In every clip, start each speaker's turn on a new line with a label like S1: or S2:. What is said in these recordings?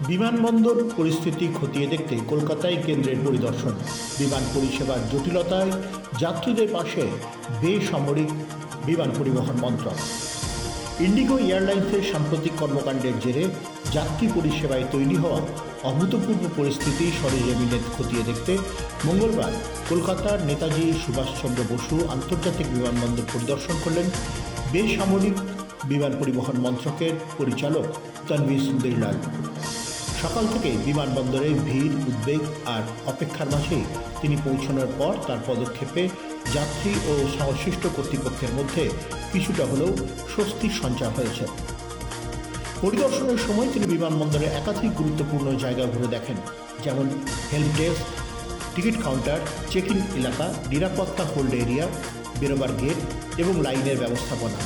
S1: বিমানবন্দর পরিস্থিতি খতিয়ে দেখতে কলকাতায় কেন্দ্রের পরিদর্শন। বিমান পরিষেবার জটিলতায় যাত্রীদের পাশে বেসামরিক বিমান পরিবহন মন্ত্রক। ইন্ডিগো এয়ারলাইন্সের সাম্প্রতিক কর্মকাণ্ডের জেরে যাত্রী পরিষেবায় তৈরি হওয়া অভূতপূর্ব পরিস্থিতি সরেজমিনে খতিয়ে দেখতে। মঙ্গলবার কলকাতার নেতাজি সুভাষচন্দ্র বসু আন্তর্জাতিক বিমানবন্দর পরিদর্শন করলেন। বেসামরিক বিমান পরিবহন মন্ত্রকের পরিচালক তনবীর সুন্দরীলাল। সকাল থেকে বিমানবন্দরে ভিড়, উদ্বেগ আর অপেক্ষার মাঝেই তিনি পৌঁছানোর পর তার পদক্ষেপে যাত্রী ও সংশ্লিষ্ট কর্তৃপক্ষের মধ্যে কিছুটা হলেও স্বস্তির সঞ্চার হয়েছে। পরিদর্শনের সময় তিনি বিমানবন্দরে একাধিক গুরুত্বপূর্ণ জায়গা ঘুরে দেখেন, যেমন help desk, ticket counter check in এলাকা, নিরাপত্তা হোল্ড এরিয়া, বেরোবার গেট এবং লাইনের ব্যবস্থাপনা।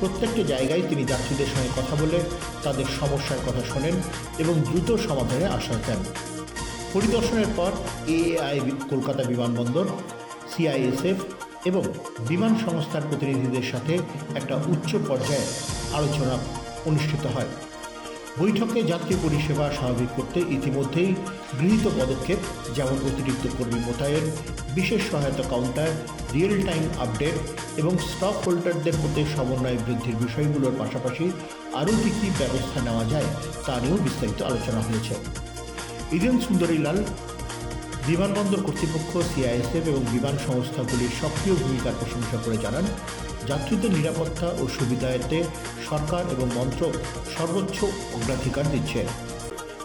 S1: প্রত্যেকটি জায়গায় তিনি যাত্রীদের সঙ্গে কথা বলে তাদের সমস্যার কথা শোনেন এবং দ্রুত সমাধানে আশ্বাস দেন। পরিদর্শনের পর এআই কলকাতা বিমানবন্দর, সিআইএসএফ এবং বিমান সংস্থার প্রতিনিধিদের সাথে একটা উচ্চ পর্যায়ে আলোচনা অনুষ্ঠিত হয়। বৈঠকে যাত্রী পরিষেবা স্বাভাবিক করতে ইতিমধ্যেই গৃহীত পদক্ষেপ, যেমন অতিরিক্ত কর্মী মোতায়েন, বিশেষ সহায়তা কাউন্টার রিয়েল টাইম আপডেট এবং স্টক হোল্ডারদের মধ্যে সমন্বয় বৃদ্ধির বিষয়গুলোর পাশাপাশি আরও কী কী ব্যবস্থা নেওয়া যায় তা নিয়েও বিস্তারিত আলোচনা হয়েছে। ইডেন সুন্দরীলাল বিমানবন্দর কর্তৃপক্ষ সিআইএসএফ এবং বিমান সংস্থাগুলির সক্রিয় ভূমিকার প্রশংসা করে জানান, যাত্রীদের নিরাপত্তা ও সুবিধায়তে সরকার এবং মন্ত্রক সর্বোচ্চ অগ্রাধিকার দিচ্ছে।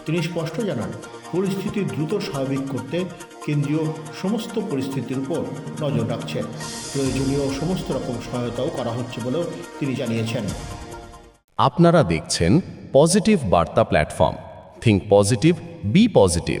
S1: তিনি স্পষ্ট জানান, পরিস্থিতি দ্রুত স্বাভাবিক করতে কেন্দ্রীয় সমস্ত পরিস্থিতির উপর নজর রাখছে। প্রয়োজনীয় সমস্ত রকম সহায়তাও করা হচ্ছে বলেও তিনি জানিয়েছেন।
S2: আপনারা দেখছেন পজিটিভ বার্তা platform. Think positive be positive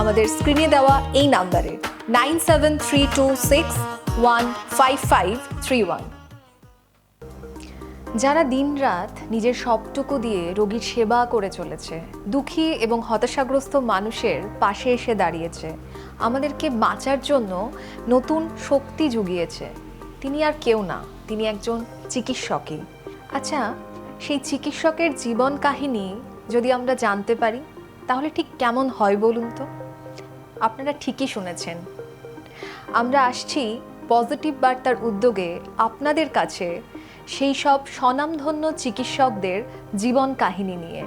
S3: আমাদের স্ক্রিনে দেওয়া এই নাম্বারে nine seven three two six one five five three one যারা দিনরাত নিজের সবটুকু দিয়ে রোগীর সেবা করে চলেছে, দুঃখী এবং হতাশাগ্রস্ত মানুষের পাশে এসে দাঁড়িয়েছে, আমাদেরকে বাঁচার জন্য নতুন শক্তি জুগিয়েছে। তিনি আর কেউ না, তিনি একজন চিকিৎসকই। আচ্ছা সেই চিকিৎসকের জীবন কাহিনী যদি আমরা জানতে পারি, তাহলে ঠিক কেমন হয় বলুন তো? আপনারা ঠিকই শুনেছেন। আমরা আসছি পজিটিভ বার্তার উদ্যোগে আপনাদের কাছে সেই সব স্বনামধন্য চিকিৎসকদের জীবন কাহিনী নিয়ে।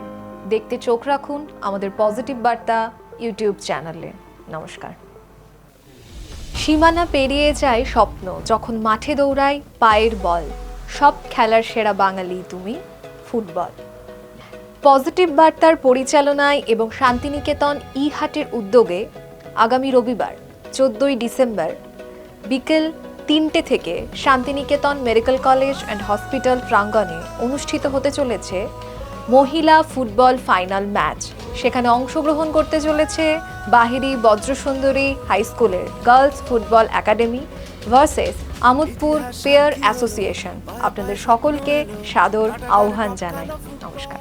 S3: দেখতে চোখ রাখুন আমাদের পজিটিভ বার্তা ইউটিউব চ্যানেলে। নমস্কার। সীমানা পেরিয়ে যায় স্বপ্ন, যখন মাঠে দৌড়ায় পায়ের বল। সব খেলার সেরা বাঙালি তুমি ফুটবল। পজিটিভ বার্তার পরিচালনায় এবং শান্তিনিকেতন ই হাটের উদ্যোগে আগামী রবিবার, চোদ্দই ডিসেম্বর, বিকেল তিনটে থেকে Santiniketan medical college and hospital প্রাঙ্গণে অনুষ্ঠিত হতে চলেছে মহিলা ফুটবল ফাইনাল ম্যাচ। সেখানে অংশগ্রহণ করতে চলেছে বাহিরি বজ্রসুন্দরী হাই স্কুলের girls football academy versus Amodpur pair association. আপনাদের সকলকে সাদর আহ্বান জানাই। নমস্কার।